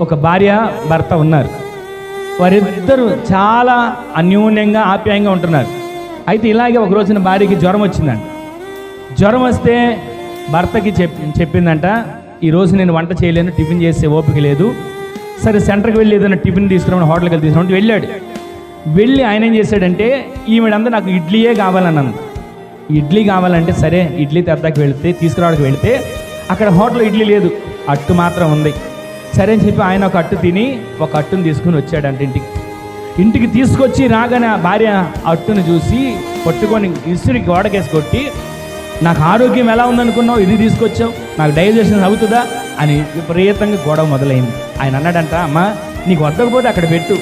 ఒక భార్య భర్త ఉన్నారు. వారిద్దరూ చాలా అన్యోన్యంగా ఆప్యాయంగా ఉంటున్నారు. అయితే ఇలాగే ఒక రోజున భార్యకి జ్వరం వచ్చిందంట. జ్వరం వస్తే భర్తకి చెప్ చెప్పిందంట ఈరోజు నేను వంట చేయలేను టిఫిన్ చేసే ఓపిక లేదు. సరే సెంటర్కి వెళ్ళి ఏదైనా టిఫిన్ తీసుకురామని హోటల్కి వెళ్ళి తీసుకురామని వెళ్ళాడు. వెళ్ళి ఆయన ఏం చేశాడంటే ఈవిడంతా నాకు ఇడ్లీయే కావాలన్నాను ఇడ్లీ కావాలంటే సరే ఇడ్లీ తెద్దాకి వెళితే తీసుకురావడానికి వెళితే అక్కడ హోటల్ ఇడ్లీ లేదు. అట్టు మాత్రం ఉంది. సరే అని చెప్పి ఆయన ఒక అట్టు తిని ఒక అట్టును తీసుకుని వచ్చాడంట ఇంటికి. ఇంటికి తీసుకొచ్చి రాగానే ఆ భార్య అట్టును చూసి పట్టుకొని ఇసురి గోడకేసి కొట్టి నాకు ఆరోగ్యం ఎలా ఉందనుకున్నావు? ఇది తీసుకొచ్చావు? నాకు డైజెషన్ అవుతుందా? అని విపరీతంగా గొడవ మొదలైంది. ఆయన అన్నాడంట అమ్మ నీకు వద్దకపోతే అక్కడ పెట్టు.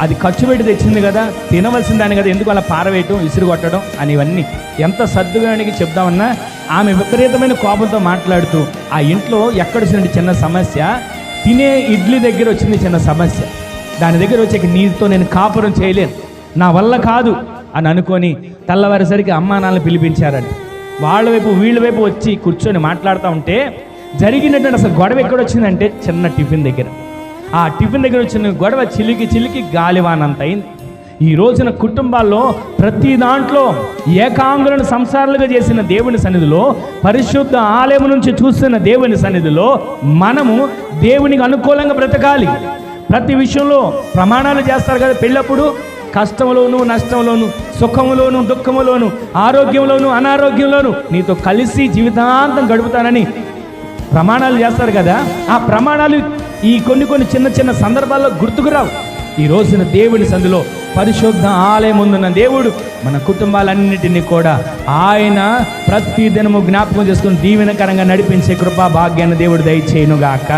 అది ఖర్చు పెట్టి తెచ్చింది కదా తినవలసిన దాని కదా ఎందుకు అలా పారవేయటం ఇసురు కొట్టడం? అని ఇవన్నీ. ఎంత సర్దుగానికి చెప్దామన్నా ఆమె విపరీతమైన కోపంతో మాట్లాడుతూ ఆ ఇంట్లో ఎక్కడొచ్చినటువంటి చిన్న సమస్య? తినే ఇడ్లీ దగ్గర వచ్చింది చిన్న సమస్య. దాని దగ్గర వచ్చాక నీటితో నేను కాపురం చేయలేను. నా వల్ల కాదు అని అనుకొని తెల్లవారేసరికి అమ్మా నాన్నలు పిలిపించారండి వాళ్ళ వైపు వీళ్ళ వైపు వచ్చి కూర్చొని మాట్లాడుతూ ఉంటే జరిగినటువంటి అసలు గొడవ ఎక్కడ వచ్చిందంటే చిన్న టిఫిన్ దగ్గర. ఆ టిఫిన్ దగ్గర వచ్చిన గొడవ చిలికి చిలికి గాలివానంత అయింది. ఈ రోజున కుటుంబాల్లో ప్రతి దాంట్లో ఏకాంగులను సంసారాలుగా చేసిన దేవుని సన్నిధిలో పరిశుద్ధ ఆలయం నుంచి చూస్తున్న దేవుని సన్నిధిలో మనము దేవునికి అనుకూలంగా బ్రతకాలి. ప్రతి విషయంలో ప్రమాణాలు చేస్తారు కదా పెళ్ళప్పుడు. కష్టంలోను నష్టంలోను సుఖములోను దుఃఖములోను ఆరోగ్యంలోను అనారోగ్యంలోను నీతో కలిసి జీవితాంతం గడుపుతానని ప్రమాణాలు చేస్తారు కదా. ఆ ప్రమాణాలు ఈ కొన్ని కొన్ని చిన్న చిన్న సందర్భాల్లో గుర్తుకు రావు. ఈ రోజున దేవుని సందులో పరిశుద్ధ ఆలయం ఉందున్న దేవుడు మన కుటుంబాలన్నిటినీ కూడా ఆయన ప్రతి దినము జ్ఞాపకం చేసుకుని దీవెనకరంగా నడిపించే కృపా భాగ్యాన్ని దేవుడు దయచేయునుగాక.